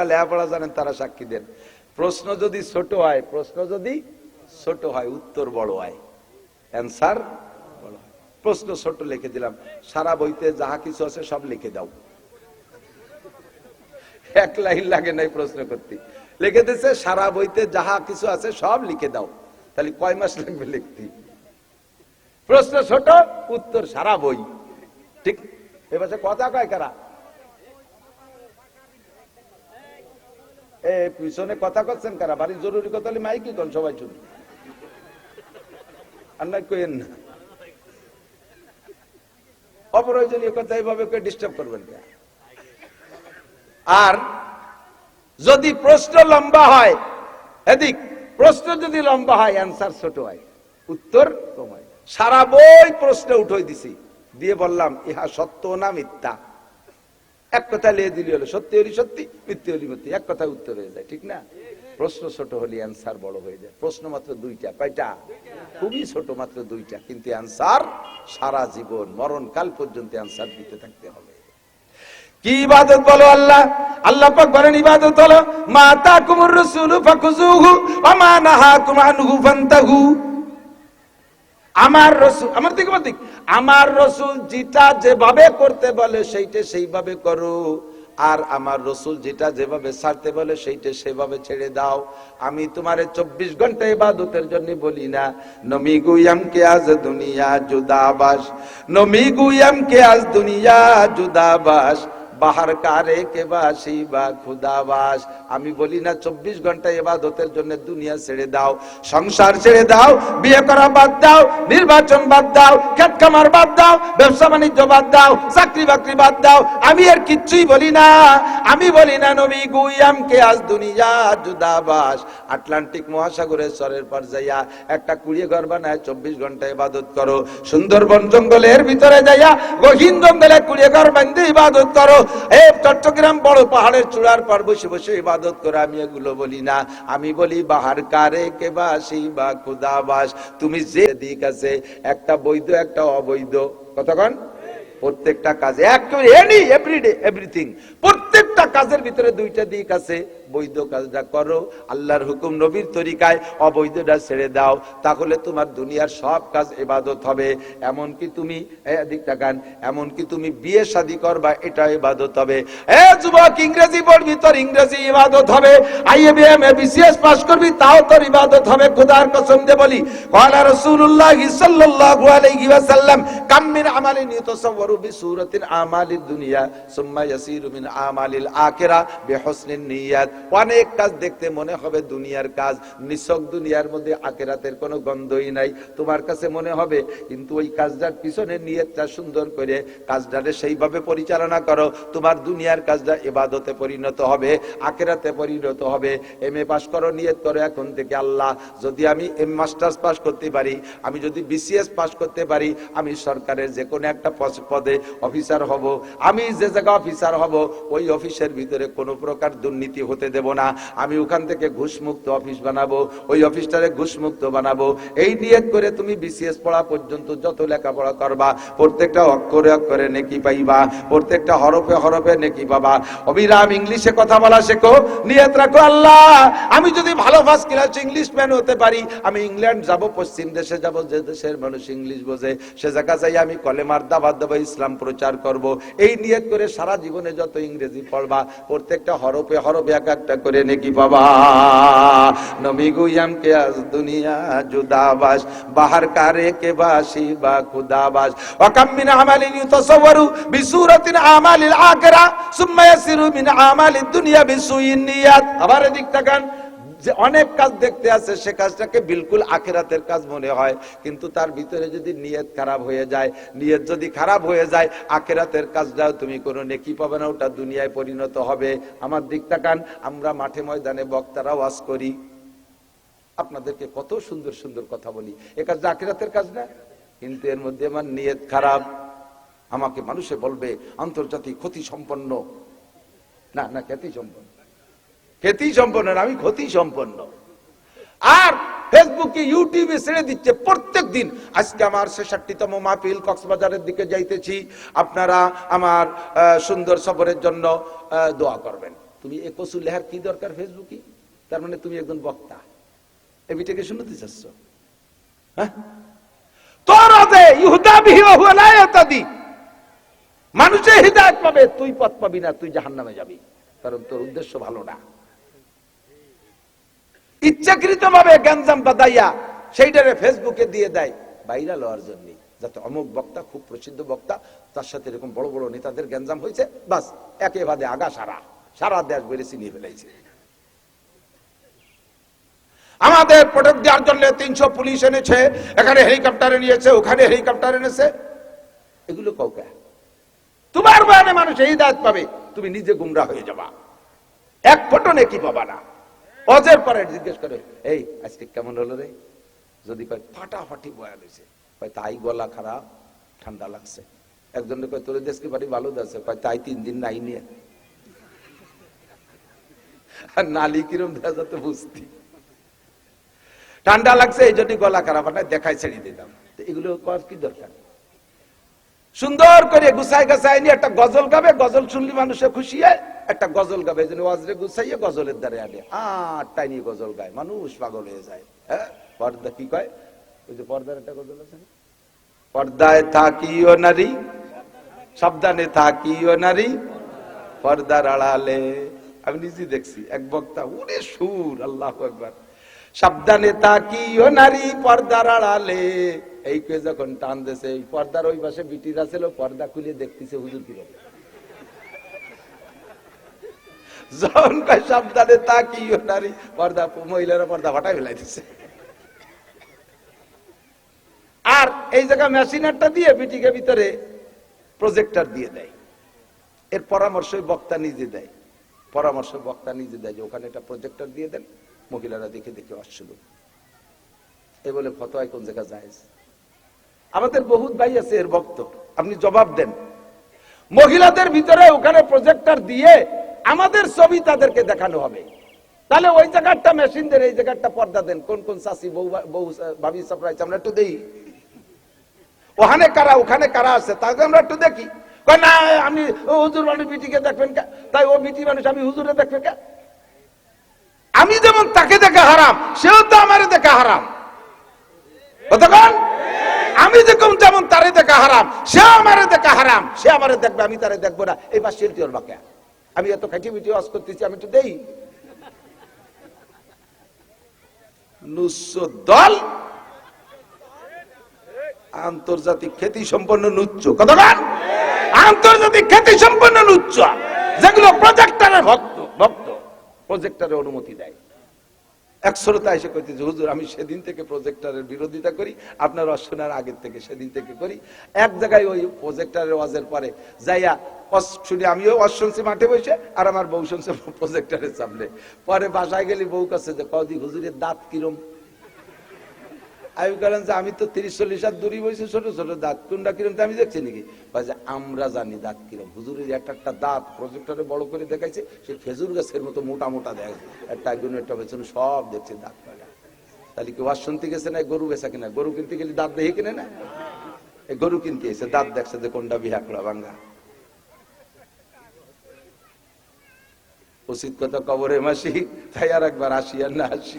যারা লেখাপড়া জানেন, তারা সাক্ষী দেন। প্রশ্ন যদি ছোট হয়, প্রশ্ন যদি ছোট হয়, উত্তর বড় হয়। অ্যান্সার প্রশ্ন ছোট লিখে দিলাম। সারা বইতে যাহা কিছু আছে সব লিখে দাও। এক লাইন লাগে নাই প্রশ্ন করতে। লিখে দিচ্ছে সারা বইতে যাহা কিছু আছে সব লিখে দাও। তাহলে কয় মাস লাগবে লিখতে? প্রশ্ন ছোট, উত্তর সারা বই। ঠিক? এবার কথা কয় কারা? পিছনে কথা করছেন কারা? বাড়ির জরুরি কথা হলে মাইকি কন, সবাই শুনি আর না কইেন না। অপ্রয়োজনীয় কথা এইভাবে ডিস্টার্ব করবেন না আর যদি প্রশ্ন লম্বা হয়, এদিক, প্রশ্ন যদি লম্বা হয় অ্যান্সার ছোট হয়। উত্তর কম হয়। সারা বই প্রশ্ন উঠে দিছি। দিয়ে বললাম, ইহা সত্য না মিথ্যা? এক কথা লিয়ে দিলি হলো, সত্যি হলি সত্যি, মিথ্যে হলি মিথ্যে, এক কথায় উত্তর হয়ে যায়, ঠিক না? প্রশ্ন ছোট হলে অ্যান্সার বড় হয়ে যায়, প্রশ্ন মাত্র দুইটা, কয়টা? খুবই ছোট মাত্র দুইটা, কিন্তু অ্যান্সার সারা জীবন মরণ কাল পর্যন্ত অ্যান্সার দিতে থাকতে হবে। কি ইবাদত বলো আল্লাহ? আল্লাহ পাক বলেন, ইবাদত হলো, মা তাকুমুর রাসূলু ফাকুজুহু ওয়া মা নাহাকুম আনহু ফান্তাহু। আমার রসুল, আমার দিকে দিক, আমার রসুল যেটা যেভাবে করতে বলে সেইটা সেইভাবে করো। আর আমার রসুল যেটা যেভাবে ছাড়তে বলে সেইটা সেভাবে ছেড়ে দাও। আমি তোমারে চব্বিশ ঘণ্টা ইবাদতের জন্য বলি না। নমি গুয়াম কে আজ দুনিয়া জুদাবাস, নমি গুয়াম কে আজ দুনিয়া জুদাবাস। বাহার কারে কে বাসি বা খুদাবাস আমি বলি না, চব্বিশ ঘণ্টা এবাদতের জন্য দুনিয়া ছেড়ে দাও, সংসার ছেড়ে দাও, বিয়ে করা বাদ দাও, নির্বাচন বাদ দাও, খেত খামার বাদ দাও, ব্যবসা বাণিজ্য বাদ দাও, চাকরি বাকরি বাদ দাও। আমি আর কিচ্ছুই বলি না, আমি বলি না, নবী গুইয়াম কে আজ দুনিয়া জুদাবাস আটলান্টিক মহাসাগরের স্বরের পর যাইয়া একটা কুড়িয়ে ঘর বানায়, চব্বিশ ঘণ্টা ইবাদত করো। সুন্দরবন জঙ্গলের ভিতরে যাইয়া গহীন জঙ্গলে কুড়িয়ে ঘর বান্ধে ইবাদত করো। চট্টগ্রাম বড় পাহাড়ের চূড়ার পর বসে বসে ইবাদত করে আমি এগুলো বলি না। আমি বলি, বাহার কারে কে বাসি বা খুদাবাস তুমি যে দিক আছে, একটা বৈধ, একটা অবৈধ। কতক্ষণ? প্রত্যেকটা কাজে একেবারে এনি এভরিডে এভরিথিং প্রত্যেকটা কাজের ভিতরে দুইটা দিক আছে। বৈধ কাজটা করো, আল্লাহর হুকুম নবীর তরিকায় অবৈধটা ছেড়ে দাও, তাহলে তোমার দুনিয়ার সব কাজ এবাদত হবে। এমন কি তুমি দিকটা গান এমন কি তুমি বিয়ে শাদি করবা, এটা এবাদত হবে। এ, যুবক, ইংরেজি পড়বি, তোর ইংরেজি ইবাদত হবে। আইএবিএম বিসিএস পাস করবি, তাও তোর ইবাদত হবে। খোদার কসম দে বলি, কলা রাসূলুল্লাহ সাল্লাল্লাহু আলাইহি ওয়াসাল্লাম কাম মিন আমালিন ইতাসাওয়ার অনেক কাজ দেখতে মনে হবে দুনিয়ার কাজ। দুনিয়ার মধ্যে কোনো গন্ধই নাই। তোমার কাছে মনে হবে, কিন্তু ওই কাজটার পিছনে নিয়তটা সুন্দর করে সেইভাবে পরিচালনা করো। তোমার দুনিয়ার কাজটা এবাদতে পরিণত হবে আকেরাতে পরিণত হবে। এম এ পাস করো, নিয়ত করো এখন থেকে আল্লাহ। যদি আমি এম মাস্টার্স পাস করতে পারি, আমি যদি বিসিএস পাস করতে পারি, আমি সরকারের যে কোনো একটা পদে অফিসার হব। আমি যে জায়গা অফিসার হব, ওই অফিসের ভিতরে কোনো প্রকার দুর্নীতি হতে দেব না। আমি ওখান থেকে ঘুষমুক্ত অফিস বানাবো, ওই অফিসটারে ঘুষমুক্ত বানাবো। এই নিয়ত করে তুমি বিসিএস পড়া পর্যন্ত যত লেখাপড়া করবা, প্রত্যেকটা অক্ষরে অক্ষরে নেকি পাইবা, প্রত্যেকটা হরফে হরফে নেকি পাবা। অবিরাম ইংলিশে কথা বলা শেখো, নিয়ত রাখো আল্লাহ। আমি যদি ভালো ফার্স্ট ক্লাস ইংলিশ ম্যান হতে পারি, আমি ইংল্যান্ড যাব, পশ্চিম দেশে যাব, যে দেশের মানুষ ইংলিশ বোঝে, সে জায়গা যাই আমি কলেমার দাবাত দেবো ইসলাম প্রচার করব। এই নিয়ত করে সারা জীবনে যত ইংরেজি পড়বা, প্রত্যেকটা হরফে হরফে এক একটা করে নেকি পাবা। নবী গুয়াম কে আজ দুনিয়া জুদাবাস, বাহার কারে কে বাসি বা খুদাবাস। ওয়াকাম মিন আমালিন ইউতাসাওয়ারু বিসূরাতিন আমালিল আখিরা, সুম্মা ইয়াসিরু মিন আমালিদ দুনিয়া বিসুইন নিয়াত। আবার এদিক তাকান। যে অনেক কাজ দেখতে আছে সে কাজটাকে বিলকুল আখেরাতের কাজ মনে হয়। কিন্তু তার ভিতরে যদি নিয়ত খারাপ হয়ে যায়, নিয়ত যদি খারাপ হয়ে যায়, আখেরাতের কাজটাও তুমি কোনো নেকি পাবে না, ওটা দুনিয়ায় পরিণত হবে। আমার দিক তাকান, আমরা মাঠে ময়দানে বক্তারা ওয়াজ করি। আপনাদেরকে কত সুন্দর সুন্দর কথা বলি। এ কাজটা আখেরাতের কাজ না? কিন্তু এর মধ্যে আমার নিয়ত খারাপ। আমাকে মানুষে বলবে, আন্তর্জাতিক ক্ষতি সম্পন্ন না না খ্যাতি সম্পন্ন খ্যাতি সম্পন্ন আমি ক্ষতি সম্পন্ন। আর ফেসবুকে, ইউটিউবে ছেড়ে দিচ্ছে প্রত্যেক দিন। আজকে আমার ছেষট্টিতম মাহফিল কক্সবাজারের দিকে যাইতেছি। আপনারা আমার সুন্দর সফরের জন্য দোয়া করবেন। তুমি এ কচু লেহার কি দরকার ফেসবুকে? তার মানে তুমি একজন বক্তা। এ বিটাকে শুনতে চাচ্ছ? হ্যাঁ? তোর আদে ইহুদা বিহি ওয়া হুয়া লা ইয়াতাদি। মানুষে হৃদায়ত পাবে, তুই পথ পাবি না, তুই জাহান্নামে যাবি। কারণ তোর উদ্দেশ্য ভালো না। ইচ্ছাকৃত ভাবে গ্যাঞ্জাম বাদাইয়া সেইটারে ফেসবুকে দিয়ে দেয়। ভাইরাল হওয়ার জন্য। যাতে অমুক বক্তা, খুব প্রসিদ্ধ বক্তা, তার সাথে এরকম বড় বড় নেতাদের গ্যাঞ্জাম হয়েছে, বাস, একে বাদে আগা সারা। সারা দেশ বেড়ে চিনিয়ে ফেলাইছে। আমাদের প্রোটেক্ট দেওয়ার জন্য তিনশো পুলিশ এনেছে, এখানে হেলিকপ্টার নিয়েছে, ওখানে হেলিকপ্টার এনেছে। এগুলো কাউকে? তোমার বয়ানে মানুষ এই দায়িত্ব পাবে, তুমি নিজে গুমরা হয়ে যাবা। এক ফোটনে কি পাবা না। অজের পরে জিজ্ঞেস করে, এই, আজকে কেমন হলো রে? যদি কয়, ফাটাফাটি বয়ান হয়েছে কয়, তাই গলা খারাপ, ঠান্ডা লাগছে। একজন কয়, তোর দেশকে বাড়ি ভালো আছে কয়, তাই তিন দিন নাই নিয়ে। নালি কিরম দেখা যাতে বুঝতি। ঠান্ডা লাগছে, এই জন্য গলা খারাপ। দেখায় ছেড়ে দিতাম এগুলো কি দরকার? সুন্দর করে গুছাই গাছাই নিয়ে একটা গজল গাবে, গজল শুনলি মানুষে খুশি হয়। একটা গজল গাবে ওয়াজরে গুছাইয়ে গজলের দ্বারে আনে। আট টাইনি গজল গায়, মানুষ পাগল হয়ে যায়। হ্যাঁ? পর্দা কি কয়? ওই যে পর্দার একটা গজল আছে? পর্দায় থাকিও নারী, সাবধানে থাকিও নারী, পর্দার আড়ালে। আমি নিজে দেখছি, এক বক্তা ওরে সুর, আল্লাহ একবার সাবধানে তাকিও নারী, পর্দার আড়ালে। এই কে যখন টান এই পর্দার ওই পাশে বিটিরা ছিল পর্দা খুলে দেখতেছে, হুজুর কি যখন সাবধানে তাকিও নারী। পর্দা মহিলারা পর্দা হটাই ফেলাইতেছে আর এই জায়গা মেশিনারটা দিয়ে বিটিকে ভিতরে প্রজেক্টর দিয়ে দেয়। এর পরামর্শ বক্তা নিজে দেয়। পরামর্শ বক্তা নিজে দেয় যে ওখানে একটা প্রজেক্টর দিয়ে দেন, মহিলারা দেখে দেখে আসছিল এ বলে ফতোয়ায় কোন জায়গা যায় আমাদের বহুত ভাই আছে এর ভক্ত, আপনি জবাব দেন। মহিলাদের ভিতরে ওখানে প্রজেক্টর দিয়ে আমাদের ছবি তাদেরকে দেখানো হবে। তাহলে ওই জায়গাটা মেশিন দেন, এই জায়গাটা পর্দা দেন। কোন কোন চাষি বউ বউ, ভাবি সাপ্রাইছে আমরা একটু দেই ওখানে কারা ওখানে কারা আছে, তাকে আমরা একটু দেখি। না, আমি হুজুর মানুষ বিটিকে দেখবেন কে? তাই ও বিটি মানুষ, আমি হুজুরে দেখবে কে? আমি যেমন তাকে দেখা হারাম, সেও তো আমারে দেখা হারাম। কতক্ষণ? আমি যেরকম যেমন তারে দেখা হারাম সে আমারে দেখা হারাম, সে আমারে দেখবে, আমি তারে দেখব না। এই ওর বাকে আমি এত খাইছি মিটি ওয়াজ করতেছি, আমি একটু দেই। দল, আন্তর্জাতিক খ্যাতি সম্পন্ন নুচ্চ কতক্ষণ আন্তর্জাতিক খ্যাতি সম্পন্ন নুচ্চ, যেগুলো প্রজেক্টরের ভক্ত ভক্ত প্রজেক্টরের অনুমতি দেয়। এক শ্রোতা এসে কইতেছে হুজুর, আমি সেদিন থেকে প্রজেক্টরের বিরোধিতা করি, আপনার অশ্বনার আগের থেকে সেদিন থেকে করি। এক জায়গায় ওই প্রজেক্টারের ওয়াজের পরে যাইয়া শুনি আমিও ওই শুনছি মাঠে বসে, আর আমার বউ শুনছে প্রজেক্টরের সামনে। পরে বাসায় গেলি বউ কাছে যে কদি হুজুরের দাঁত কিরম? আমি বললাম যে আমি তো তিরিশ, চল্লিশ হাত দূরে বসে ছোট ছোট দাঁত। কোনটা কিরম? আমি দেখছি নাকি? যে, আমরা জানি দাঁত কিরম। হুজুরের একটা একটা দাঁত প্রজেক্টরে বড় করে দেখাইছে, সে খেজুর গাছের মতো মোটা মোটা দেখ। একটা একজন একটা পেছনে সব দেখছে দাঁত তাহলে কি ওয়াজ শুনতে গেছে না, গরু বেচা কিনা? গরু কিনতে গেলে দাঁত দেখে কিনে না? এই গরু কিনতে এসে দাঁত দেখছে যে কোনটা বিহা করা উচিত কথা কবরে মাসি তাই আর একবার আসি আর না আসি।